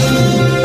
Thank you.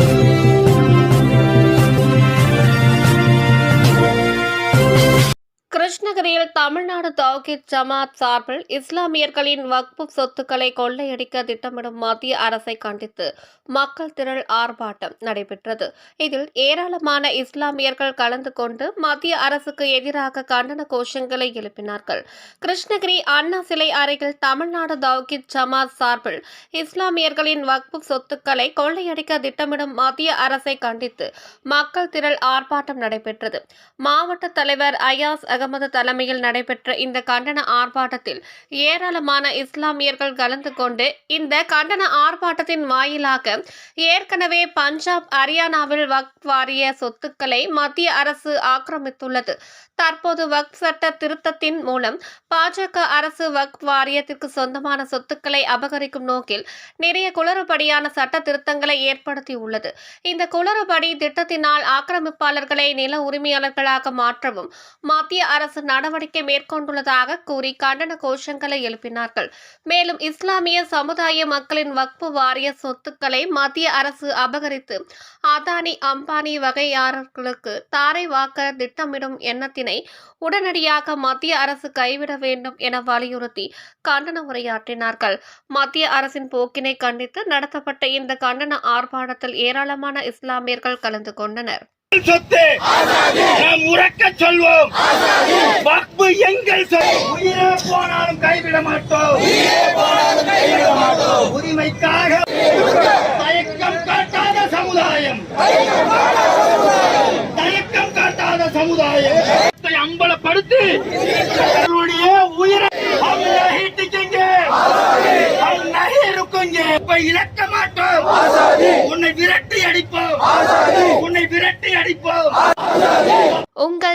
Tamil Nadu Thowheed ஜமாத் சார்பில் இஸ்லாமியர்களின் வக்பு சொத்துக்களை கொள்ளையடிக்க திட்டமிடும் மத்திய அரசை கண்டித்து மக்கள் திரள் ஆர்ப்பாட்டம் நடைபெற்றது. இதில் ஏராளமான இஸ்லாமியர்கள் கலந்து கொண்டு மத்திய அரசுக்கு எதிராக கண்டன கோஷங்களை எழுப்பினார்கள். கிருஷ்ணகிரி அண்ணா சிலை அருகில் தமிழ்நாடு தௌஹித் ஜமாத் சார்பில் இஸ்லாமியர்களின் வக்பு சொத்துக்களை கொள்ளையடிக்க திட்டமிடும் மத்திய அரசை கண்டித்து மக்கள் திரள் ஆர்ப்பாட்டம் நடைபெற்றது. மாவட்ட தலைவர் அயாஸ் அகமது தலைமையில் நடைபெற்ற இந்த கண்டன ஆர்ப்பாட்டத்தில் ஏராளமான இஸ்லாமியர்கள் கலந்து கொண்டு இந்த கண்டன ஆர்ப்பாட்டத்தின் வாயிலாக ஏற்கனவே பஞ்சாப் ஹரியானாவில் வக்ஃப் வாரிய சொத்துக்களை மத்திய அரசு ஆக்கிரமித்துள்ளது. தற்போது வக்ஃப் சட்ட திருத்தத்தின் மூலம் பாஜக அரசு வக்ஃப் வாரியத்திற்கு சொந்தமான சொத்துக்களை அபகரிக்கும் நோக்கில் நிறைய குளறுபடியான சட்ட திருத்தங்களை ஏற்படுத்தியுள்ளது. இந்த குளறுபடி திட்டத்தினால் ஆக்கிரமிப்பாளர்களை நில உரிமையாளர்களாக மாற்றவும் மத்திய அரசு நடவடிக்கை மேற்கொண்டுள்ளதாக கூறி கண்டன கோஷங்களை எழுப்பினார்கள். மேலும் இஸ்லாமிய சமுதாய மக்களின் வக்பு வாரிய சொத்துக்களை மத்திய அரசு அபகரித்து அதானி அம்பானி வகையாளர்களுக்கு தாரை வாக்க திட்டமிடும் எண்ணத்தினை உடனடியாக மத்திய அரசு கைவிட வேண்டும் என வலியுறுத்தி கண்டன உரையாற்றினார்கள். மத்திய அரசின் போக்கினை கண்டித்து நடத்தப்பட்ட இந்த கண்டன ஆர்ப்பாட்டத்தில் ஏராளமான இஸ்லாமியர்கள் கலந்து கொண்டனர். சொத்து. நாம் உறக்க சொல்வோம். எங்கள் சொல். உயிரே போனாலும் கைவிட மாட்டோம். உரிமைக்காக தயக்கம் காட்டாத சமுதாயம். தயக்கம் காட்டாத சமுதாயம். அம்பலப்படுத்தி அவருடைய உயிரை இழக்க மாட்டோம். உன்னை விரட்டி அடிப்போம். உன்னை விரட்டி அடிப்போம்.